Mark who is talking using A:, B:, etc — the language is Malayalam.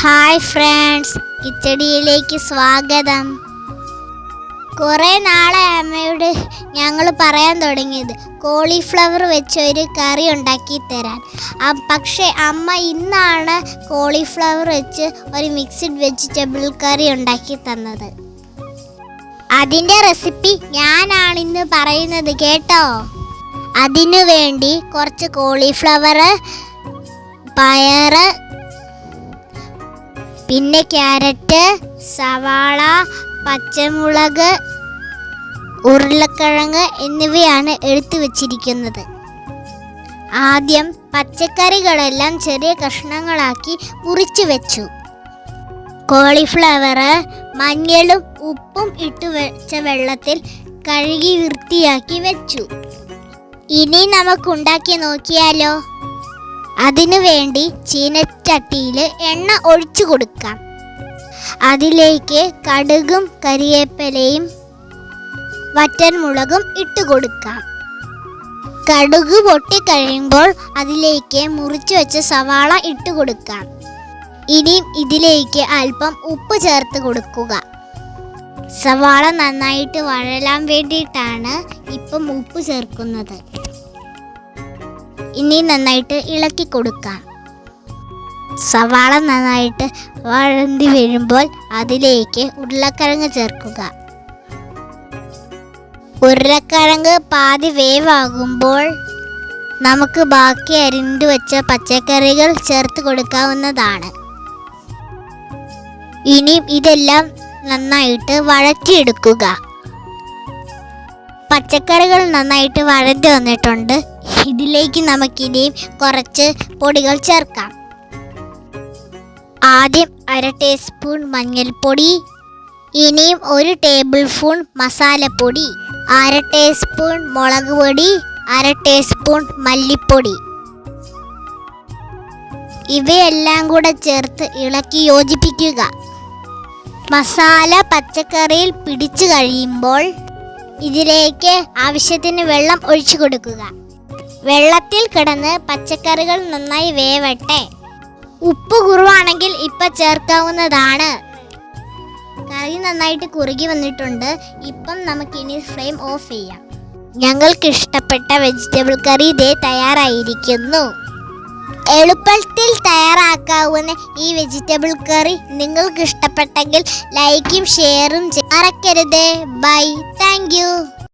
A: ഹായ് ഫ്രണ്ട്സ് കിച്ചടിയിലേക്ക് സ്വാഗതം. കുറേ നാളെ അമ്മയോട് ഞങ്ങൾ പറയാൻ തുടങ്ങിയത് കോളിഫ്ലവർ വെച്ച് ഒരു കറി ഉണ്ടാക്കി തരാൻ. പക്ഷേ അമ്മ ഇന്നാണ് കോളിഫ്ലവർ വെച്ച് ഒരു മിക്സ്ഡ് വെജിറ്റബിൾ കറി ഉണ്ടാക്കി തന്നത്. അതിന്റെ റെസിപ്പി ഞാനാണ് ഇന്ന് പറയുന്നത് കേട്ടോ. അതിനു വേണ്ടി കുറച്ച് കോളിഫ്ലവർ പയറ് പിന്നെ ക്യാരറ്റ് സവാള പച്ചമുളക് ഉരുളക്കിഴങ്ങ് എന്നിവയാണ് എടുത്തു വച്ചിരിക്കുന്നത്. ആദ്യം പച്ചക്കറികളെല്ലാം ചെറിയ കഷ്ണങ്ങളാക്കി മുറിച്ചു വെച്ചു. കോളിഫ്ലവർ മഞ്ഞളും ഉപ്പും ഇട്ട് വെച്ച വെള്ളത്തിൽ കഴുകി വൃത്തിയാക്കി വെച്ചു. ഇനി നമുക്കുണ്ടാക്കി നോക്കിയാലോ? അതിനു വേണ്ടി ചീനച്ചട്ടിയിൽ എണ്ണ ഒഴിച്ചു കൊടുക്കാം. അതിലേക്ക് കടുകും കരിവേപ്പിലയും വറ്റൻമുളകും ഇട്ട് കൊടുക്കാം. കടുക് പൊട്ടിക്കഴിയുമ്പോൾ അതിലേക്ക് മുറിച്ചു വെച്ച സവാള ഇട്ട് കൊടുക്കാം. ഇനിയും ഇതിലേക്ക് അല്പം ഉപ്പ് ചേർത്ത് കൊടുക്കുക. സവാള നന്നായിട്ട് വഴലാൻ വേണ്ടിയിട്ടാണ് ഇപ്പം ഉപ്പ് ചേർക്കുന്നത്. ഇനി നന്നായിട്ട് ഇളക്കി കൊടുക്കാം. സവാള നന്നായിട്ട് വഴന്തി വരുമ്പോൾ അതിലേക്ക് ഉരുളക്കിഴങ്ങ് ചേർക്കുക. ഉരുളക്കിഴങ്ങ് പാതി വേവാകുമ്പോൾ നമുക്ക് ബാക്കി അരിഞ്ഞു വെച്ച പച്ചക്കറികൾ ചേർത്ത് കൊടുക്കാവുന്നതാണ്. ഇനിയും ഇതെല്ലാം നന്നായിട്ട് വഴറ്റിയെടുക്കുക. പച്ചക്കറികൾ നന്നായിട്ട് വഴറ്റി വന്നിട്ടുണ്ട്. ഇതിലേക്ക് നമുക്കിനിയും കുറച്ച് പൊടികൾ ചേർക്കാം. ആദ്യം അര ടീസ്പൂൺ മഞ്ഞൾപ്പൊടി ഇനിയും ഒരു ടേബിൾ സ്പൂൺ മസാലപ്പൊടി അര ടീസ്പൂൺ മുളക് പൊടി അര ടീസ്പൂൺ മല്ലിപ്പൊടി. ഇവയെല്ലാം കൂടെ ചേർത്ത് ഇളക്കി യോജിപ്പിക്കുക. മസാല പച്ചക്കറിയിൽ പിടിച്ചു കഴിയുമ്പോൾ ഇതിലേക്ക് ആവശ്യത്തിന് വെള്ളം ഒഴിച്ചു കൊടുക്കുക. വെള്ളത്തിൽ കിടന്ന് പച്ചക്കറികൾ നന്നായി വേവട്ടെ. ഉപ്പ് കുറവാണെങ്കിൽ ഇപ്പൊ ചേർക്കാവുന്നതാണ്. കറി നന്നായിട്ട് കുറുകി വന്നിട്ടുണ്ട്. ഇപ്പം നമുക്ക് ഇനി ഫ്ലെയിം ഓഫ് ചെയ്യാം. ഞങ്ങൾക്ക് ഇഷ്ടപ്പെട്ട വെജിറ്റബിൾ കറി ഇതേ തയ്യാറായിരിക്കുന്നു. എളുപ്പത്തിൽ തയ്യാറാക്കാവുന്ന ഈ വെജിറ്റബിൾ കറി നിങ്ങൾക്ക് ഇഷ്ടപ്പെട്ടെങ്കിൽ ലൈക്കും ഷെയറും മറക്കരുത്. ബൈ. താങ്ക്